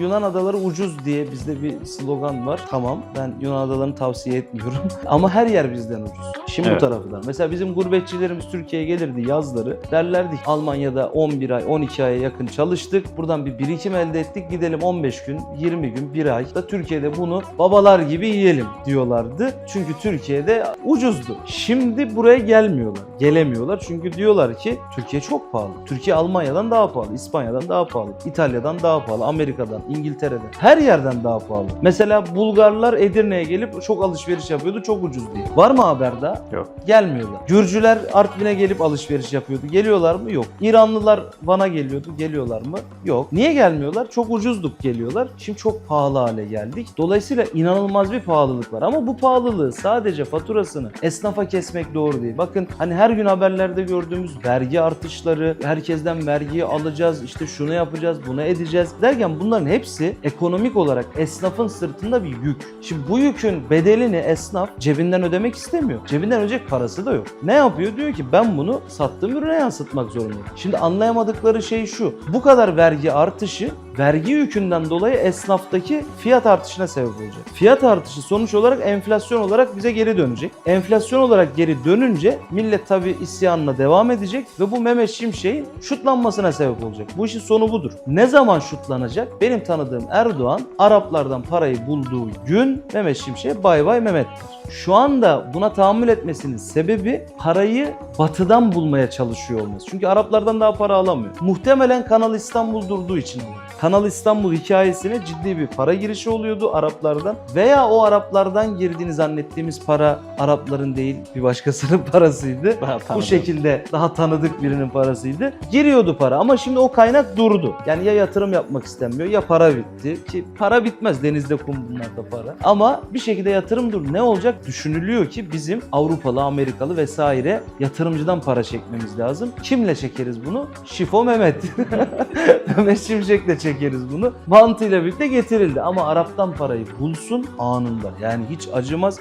Yunan adaları ucuz diye bizde bir slogan var. Tamam ben Yunan adalarını tavsiye etmiyorum. Ama her yer bizden ucuz. Şimdi Evet. bu taraftan. Mesela bizim gurbetçilerimiz Türkiye'ye gelirdi yazları. Derlerdi Almanya'da 11 ay 12 aya yakın çalıştık. Buradan bir birikim elde ettik. Gidelim 15 gün 20 gün 1 ay da Türkiye'de bunu babalar gibi yiyelim diyorlardı. Çünkü Türkiye'de ucuzdu. Şimdi buraya gelmiyorlar. Gelemiyorlar çünkü diyorlar ki Türkiye çok pahalı. Türkiye Almanya'dan daha pahalı, İspanya'dan daha pahalı, İtalya'dan daha pahalı, Amerika'dan, İngiltere'den. Her yerden daha pahalı. Mesela Bulgarlar Edirne'ye gelip çok alışveriş yapıyordu çok ucuz diye. Var mı haber daha? Yok. Gelmiyorlar. Gürcüler Artvin'e gelip alışveriş yapıyordu. Geliyorlar mı? Yok. İranlılar Van'a geliyordu. Geliyorlar mı? Yok. Niye gelmiyorlar? Çok ucuzduk geliyorlar. Şimdi çok pahalı hale geldik. Dolayısıyla inanılmaz bir pahalılık var. Ama bu pahalılığı sadece faturasını esnafa kesmek doğru değil. Bakın hani her gün haberlerde gördüğümüz vergi artışları, herkesten vergiyi alacağız, işte şunu yapacağız, bunu edeceğiz derken bunların hepsi ekonomik olarak esnafın sırtında bir yük. Şimdi bu yükün bedelini esnaf cebinden ödemek istemiyor. Cebinden ödeyecek parası da yok. Ne yapıyor? Diyor ki ben bunu sattığım ürüne yansıtmak zorundayım. Şimdi anlayamadıkları şey şu. Bu kadar vergi artışı vergi yükünden dolayı esnaftaki fiyat artışına sebep olacak. Fiyat artışı sonuç olarak enflasyon olarak bize geri dönecek. Enflasyon olarak geri dönünce millet tabi isyanına devam edecek ve bu Mehmet Şimşek'in şutlanmasına sebep olacak. Bu işin sonu budur. Ne zaman şutlanacak? Benim tanıdığım Erdoğan Araplardan parayı bulduğu gün Mehmet Şimşek'e bay bay Mehmet der. Şu anda buna tahammül etmesinin sebebi parayı batıdan bulmaya çalışıyor olması. Çünkü Araplardan daha para alamıyor. Muhtemelen Kanal İstanbul durduğu için alıyor. Kanal İstanbul hikayesine ciddi bir para girişi oluyordu Araplardan. Veya o Araplardan girdiğini zannettiğimiz para Arapların değil bir başkasının parasıydı. Bu şekilde daha tanıdık birinin parasıydı. Giriyordu para ama şimdi o kaynak durdu. Yani ya yatırım yapmak istenmiyor ya para bitti. Ki para bitmez denizde kum bunlarda para. Ama bir şekilde yatırım dur. Ne olacak? Düşünülüyor ki bizim Avrupalı, Amerikalı vesaire yatırımcıdan para çekmemiz lazım. Kimle çekeriz bunu? Şifo Mehmet. Mehmet Şimşek'le çekeriz bunu. Mantığıyla birlikte getirildi. Ama Arap'tan parayı bulsun anında. Yani hiç acımaz.